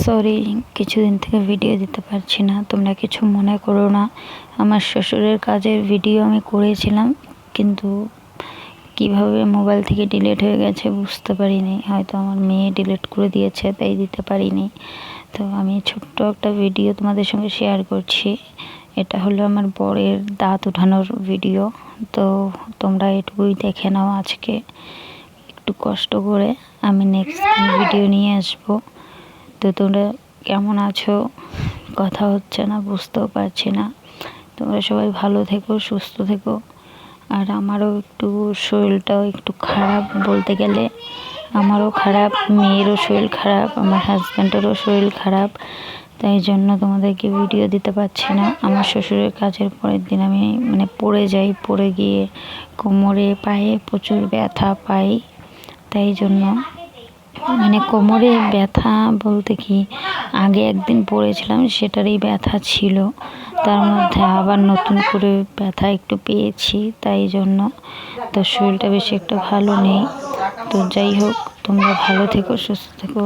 Sorry কিছুদিন থেকে video দিতে পারছি না। তোমরা কিছু মনে করো না। আমার শ্বশুরের কাজের ভিডিও আমি করেছিলাম, কিন্তু কীভাবে মোবাইল থেকে ডিলিট হয়ে গেছে বুঝতে পারিনি। হয়তো আমার মেয়ে ডিলিট করে দিয়েছে, তাই দিতে পারিনি। তো আমি ছোট্ট একটা ভিডিও তোমাদের সঙ্গে শেয়ার করছি। এটা হলো আমার বরের দাঁত ওঠানোর ভিডিও তো তোমরা এটুকুই দেখে নাও আজকে। একটু কষ্ট করে আমি নেক্সট ভিডিও নিয়ে আসব। তো তোমরা কেমন আছো? কথা হচ্ছে না, বুঝতেও পারছি না। তোমরা সবাই ভালো থেকো, সুস্থ থেকো। আর আমারও একটু শরীরটাও একটু খারাপ বলতে গেলে। আমারও খারাপ, মেয়েরও শরীর খারাপ, আমার হাজব্যান্ডেরও শরীর খারাপ। তাই জন্য তোমাদেরকে ভিডিও দিতে পারছি না। আমার শ্বশুরের কাজের পরের দিন আমি মানে পড়ে যাই, পড়ে গিয়ে কোমরে, পায়ে প্রচুর ব্যথা পাই। তাই জন্য মানে কোমরে ব্যথা বলতে কি, আগে একদিন পড়েছিলাম সেটারই ব্যথা ছিল। তার মধ্যে আবার নতুন করে ব্যথা একটু পেয়েছি, তাই জন্য তো শরীরটা বেশি একটা ভালো নেই। তো যাই হোক, তোমরা ভালো থেকো, সুস্থ থেকো।